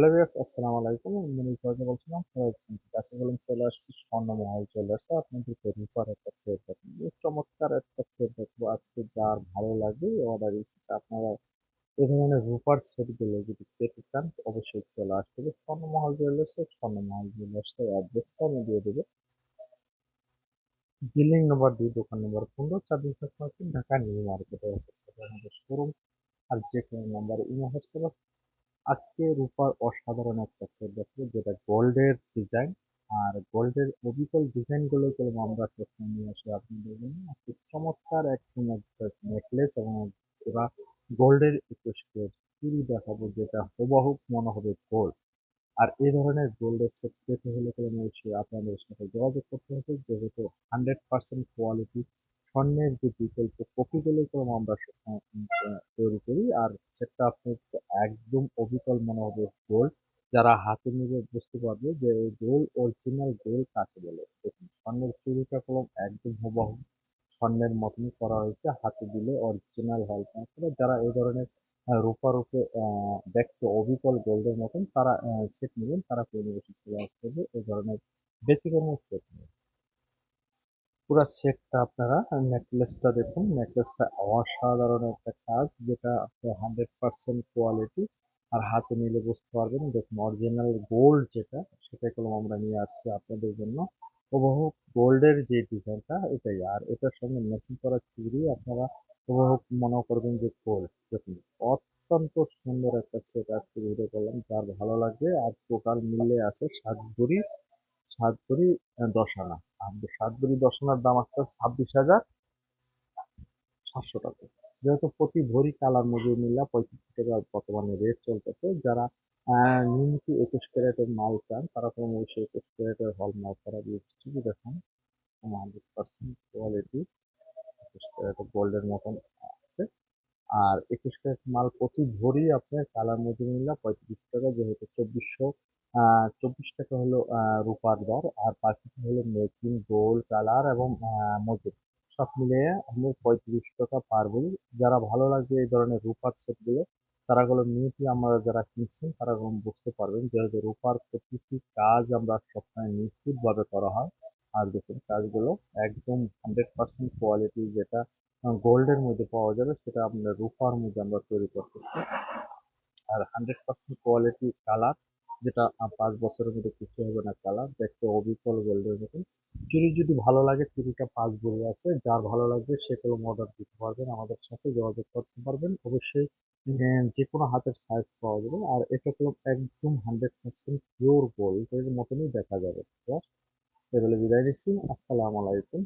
Hello viewers আসসালামু আলাইকুম। আমি মনির বলছিলাম কাছে বলুন চলে আসছি স্বর্ণমহল চলে আসছে আপনাদের তৈরি করা একটা সেট দেখুন বেশ চমৎকার একটা সেট দেখব আজকে যার ভালো লাগবে অর্ডার দিচ্ছি আপনারা এই ধরনের রূপার সেটগুলো যদি পেতে চান অবশ্যই চলে আসতে হবে স্বর্ণমহল জুয়েলার্সে স্বর্ণমহল জুয়েলার্সের অ্যাড্রেসটা আমি দিয়ে দেবো। বিল্ডিং নম্বর দুই দোকান নম্বর পনেরো চারদিন ঢাকা নিউ মার্কেটে শোরুম আর যে কোনো নাম্বারে ইমো হোস্টেল আজকে রূপার অসাধারণ একটা সেট দেখো যেটা গোল্ডের ডিজাইন আর গোল্ডের অবিকল ডিজাইনগুলো করে আমরা প্রথমে নিয়ে আসি আপনাদের জন্য। আজকে চমৎকার একদম একটা নেকলেস এবং ওরা গোল্ডের একুশ চুরি দেখাবো, যেটা হুবহু মনে হবে গোল্ড আর এই ধরনের গোল্ডের সেট পেতে হলে অবশ্যই আপনাদের সাথে যোগাযোগ করতে হবে, যেহেতু হান্ড্রেড পার্সেন্ট কোয়ালিটি স্বর্ণের যে বিকল্প কপিগুলো করে আমরা তৈরি করি। আর সেটা আপনি একদম অবিকল মনে হবে গোল্ড যারা হাতে নিয়ে বুঝতে পারবে যে গোল অরিজিনাল গোল কাকে বলে। স্বর্ণের চুরিটা কলম একদম হুবহু স্বর্ণের মতনই করা হয়েছে। হাতে দিলে অরিজিনাল হল যারা এই ধরনের রূপার উপরে দেখতে অবিকল গোল্ডের মতন, তারা সেট নেবেন। তারা পরিবেশন চলে আসতে এই ধরনের ব্যতিক্রমের সেট নেবেন। পুরো সেটটা আপনারা নেকলেসটা দেখুন। নেকলেসটা অসাধারণ একটা কাজ, যেটা আপনার হান্ড্রেড পার্সেন্ট কোয়ালিটি আর হাতে নিলে বুঝতে পারবেন। দেখুন অরিজিনাল গোল্ড যেটা, সেটা কলম আমরা নিয়ে আসছি আপনাদের জন্য। উপভোগ গোল্ডের যে ডিজাইনটা এটাই। আর এটার সঙ্গে ম্যাচিং করা চুড়ি আপনারা উপভোগ মনে করবেন যে গোল্ড দেখুন, অত্যন্ত সুন্দর একটা সেট আজকে ভিডিও করলাম। যার ভালো লাগবে আর টোটাল মিলে আছে সাত ভরি সাত ভরি দশ আনা। আর সাত ভরি দশ আনার দাম আসছে ছাব্বিশ হাজার সাতশো টাকা। যেহেতু প্রতি ভরি কালার মজুরি মিলা পঁয়ত্রিশ টাকা বর্তমানে রেট চলতেছে। যারা নিয়মিত একুশ ক্যারেটের মাল চান, তারা তো অবশ্যই একুশ ক্যারেটের হল মাল তারা দিয়েছি দেখুন হান্ড্রেড পার্সেন্ট কোয়ালিটি একুশ ক্যারেটের গোল্ডের মতন আছে। আর একুশ ক্যারেট মাল প্রতি ভরি আপনার কালার মজুরি মিলা পঁয়ত্রিশ টাকা, যেহেতু চব্বিশশো চব্বিশ টাকা হলো রূপার দর আর বাকিটা হলো মেকিং গোল্ড কালার এবং মজুর সব মিলিয়ে আপনার পঁয়ত্রিশ টাকা পার যারা ভালো লাগবে এই ধরনের রূপার সেটগুলো তারা গুলো নিয়েছি আমরা যারা কিনছেন, তারা বুঝতে পারবেন যেহেতু রূপার প্রতিটি কাজ আমরা সবসময় নিশ্চিতভাবে করা হয়। আর দেখুন কাজগুলো একদম হান্ড্রেড পার্সেন্ট কোয়ালিটি যেটা গোল্ডের মধ্যে পাওয়া যাবে, সেটা আপনার রূপার মধ্যে আমরা তৈরি করতেছি। আর হান্ড্রেড পার্সেন্ট কোয়ালিটি কালার যেটা পাঁচ বছরের মধ্যে কিছু হবে না কালার দেখতে অবিকল গোল্ডের মতন চুরি যদি ভালো লাগে, চুরিটা পাঁচ বই আছে। যার ভালো লাগবে, সে কলম অর্ডার দিতে পারবেন আমাদের সাথে যোগাযোগ করতে পারবেন। অবশ্যই যে কোনো হাতের সাইজ পাওয়া যাবে। আর এটা কলম একদম হান্ড্রেড পার্সেন্ট পিওর গোল্ড এর মতনই দেখা যাবে। এবারে বিদায় নিচ্ছি। আসসালামু আলাইকুম।